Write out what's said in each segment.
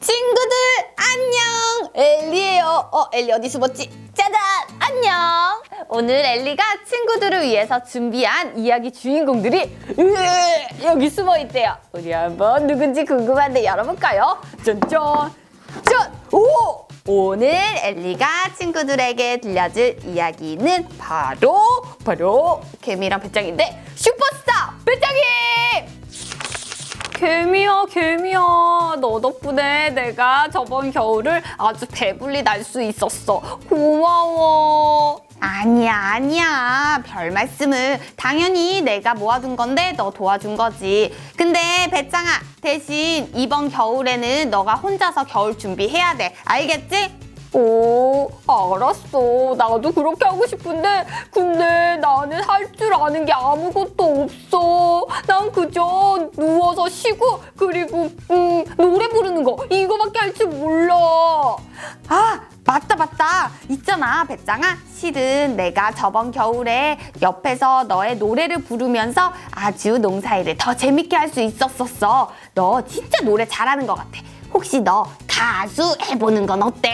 친구들 안녕! 엘리예요. 어 엘리 어디 숨었지? 짜잔! 안녕! 오늘 엘리가 친구들을 위해서 준비한 이야기 주인공들이 으, 여기 숨어 있대요. 우리 한번 누군지 궁금한데 열어볼까요? 짠짠 짠 오! 오늘 엘리가 친구들에게 들려줄 이야기는 바로 바로 개미랑 배짱인데 슈퍼스타 배짱이 개미야, 개미야. 너 덕분에 내가 저번 겨울을 아주 배불리 날 수 있었어. 고마워. 아니야, 아니야. 별 말씀을. 당연히 내가 모아둔 건데 너 도와준 거지. 근데 배짱아, 대신 이번 겨울에는 너가 혼자서 겨울 준비해야 돼. 알겠지? 오, 알았어. 나도 그렇게 하고 싶은데, 근데 나는 할 줄 아는 게 아무것도 없어. 난 그저 누워서 쉬고, 그리고, 음, 노래 부르는 거, 이거밖에 할 줄 몰라. 아, 맞다, 맞다. 있잖아, 배짱아. 실은 내가 저번 겨울에 옆에서 너의 노래를 부르면서 아주 농사일을 더 재밌게 할 수 있었었어. 너 진짜 노래 잘하는 것 같아. 혹시 너 가수 해보는 건 어때?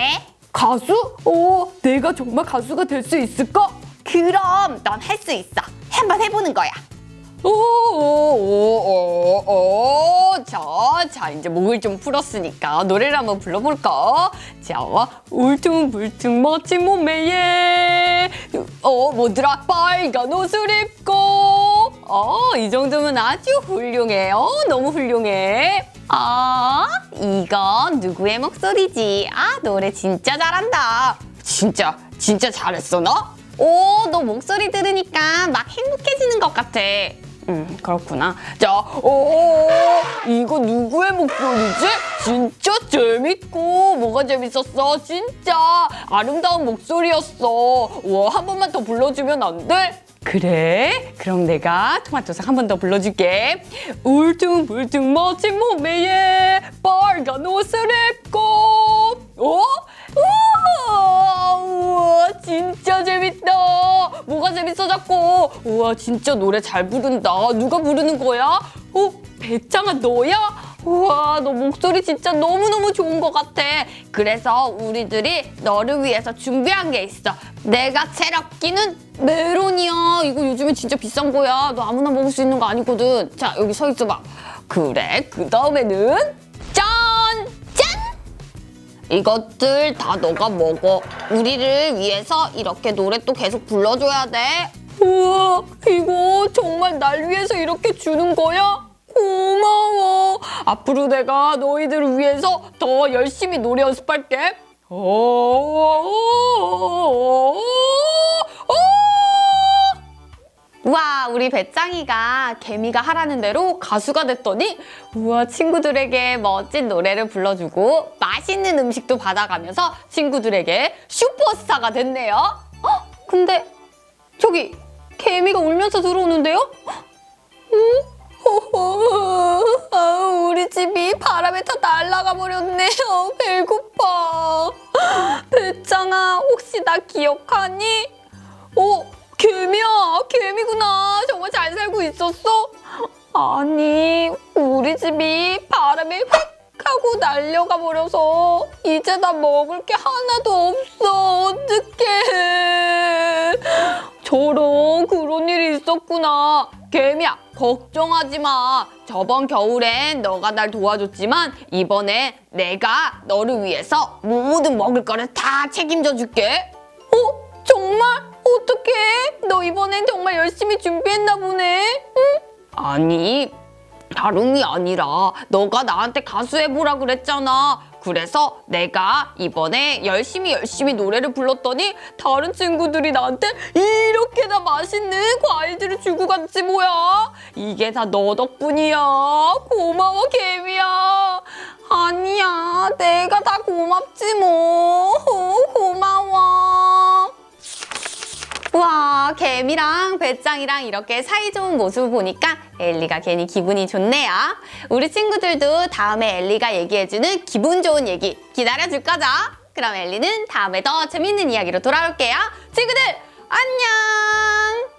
가수? 어, 내가 정말 가수가 될 수 있을까? 그럼 넌 할 수 있어. 한번 해보는 거야. 오오오오오 자, 자 이제 목을 좀 풀었으니까 노래를 한번 불러볼까? 자, 울퉁불퉁 멋진 몸매에 어 뭐더라 빨간 옷을 입고 어 이 정도면 아주 훌륭해. 어 너무 훌륭해. 아 이건 누구의 목소리지? 아 노래 진짜 잘한다. 진짜 진짜 잘했어 너? 오, 너 목소리 들으니까 막 행복해지는 것 같아. 음, 그렇구나. 자, 오, 이거 누구의 목소리지? 진짜 재밌고, 뭐가 재밌었어? 진짜 아름다운 목소리였어. 와, 한 번만 더 불러주면 안 돼? 그래? 그럼 내가 토마토 sak 한번 더 불러줄게. 울퉁불퉁 멋진 몸매에 빨간 옷을 입고, 어? 우와, 우와, 진짜 재밌다. 뭐가 재밌어 자꾸. 우와, 진짜 노래 잘 부른다. 누가 부르는 거야? 어, 배짱아 너야? 우와, 너 목소리 진짜 너무너무 좋은 것 같아. 그래서 우리들이 너를 위해서 준비한 게 있어. 내가 체력 끼는 메론이야. 이거 요즘에 진짜 비싼 거야. 너 아무나 먹을 수 있는 거 아니거든. 자, 여기 서 있어봐. 그래, 그 다음에는! 이것들 다 너가 먹어. 우리를 위해서 이렇게 노래 또 계속 불러줘야 돼. 우와, 이거 정말 날 위해서 이렇게 주는 거야? 고마워. 앞으로 내가 너희들을 위해서 더 열심히 노래 연습할게. 와, 우리 배짱이가 개미가 하라는 대로 가수가 됐더니 우와, 친구들에게 멋진 노래를 불러주고 맛있는 음식도 받아가면서 친구들에게 슈퍼스타가 됐네요. 어? 근데 저기 개미가 울면서 들어오는데요? 응? 아, 우리 집이 바람에 다 날아가 버렸네요. 배고파. 배짱아, 혹시 나 기억하니? 어, 개미야, 살고 있었어? 아니, 우리 집이 바람에 휙 하고 날려가 버려서 이제 나 먹을 게 하나도 없어. 어떡해. 저런 그런 일이 있었구나. 개미야, 걱정하지 마. 저번 겨울엔 너가 날 도와줬지만 이번에 내가 너를 위해서 모든 먹을 거를 다 책임져 줄게. 어? 정말? 어떡해? 너 이번엔 정말 열심히 준비했나 보네. 응? 아니, 다름이 아니라 너가 나한테 가수 해보라 그랬잖아. 그래서 내가 이번에 열심히 열심히 노래를 불렀더니 다른 친구들이 나한테 이렇게나 맛있는 과일들을 주고 갔지 뭐야. 이게 다 너 덕분이야. 고마워 개미야. 아니야, 내가 다 고맙지 뭐. 어, 고마워. 와 개미랑 배짱이랑 이렇게 사이좋은 모습을 보니까 엘리가 괜히 기분이 좋네요. 우리 친구들도 다음에 엘리가 얘기해주는 기분 좋은 얘기 기다려줄 거죠? 그럼 엘리는 다음에 더 재밌는 이야기로 돌아올게요. 친구들 안녕!